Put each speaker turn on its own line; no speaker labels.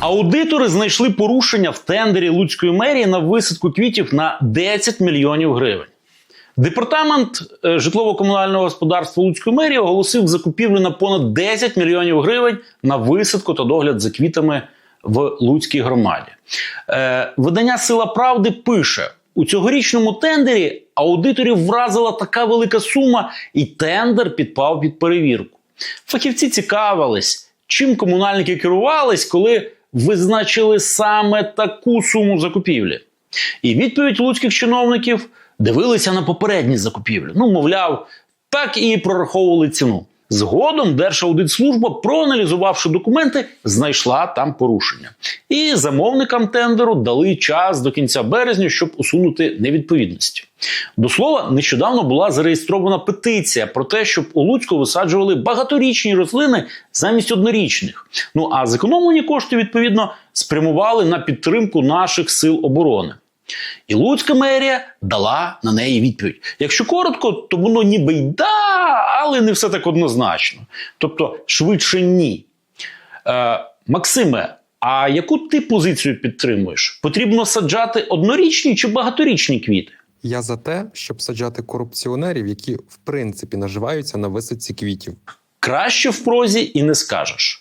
Аудитори знайшли порушення в тендері Луцької мерії на висадку квітів на 10 мільйонів гривень. Департамент е, житлово-комунального господарства Луцької мерії оголосив закупівлю на понад 10 мільйонів гривень на висадку та догляд за квітами в Луцькій громаді. Е, видання Сила Правди пише: у цьогорічному тендері аудиторів вразила така велика сума, і тендер підпав під перевірку. Фахівці цікавились, чим комунальники керувались, коли визначили саме таку суму закупівлі. І відповідь луцьких чиновників дивилися на попередні закупівлі. Ну, мовляв, так і прораховували ціну. Згодом Держаудитслужба, проаналізувавши документи, знайшла там порушення. І замовникам тендеру дали час до кінця березня, щоб усунути невідповідності. До слова, нещодавно була зареєстрована петиція про те, щоб у Луцьку висаджували багаторічні рослини замість однорічних. Ну а зекономлені кошти відповідно спрямували на підтримку наших сил оборони. І Луцька мерія дала на неї відповідь. Якщо коротко, то воно ніби й да, але не все так однозначно. Тобто, швидше ні. Е, Максиме, а яку ти позицію підтримуєш? Потрібно саджати однорічні чи багаторічні квіти?
Я за те, щоб саджати корупціонерів, які в принципі наживаються на висадці квітів.
Краще в прозі і не скажеш.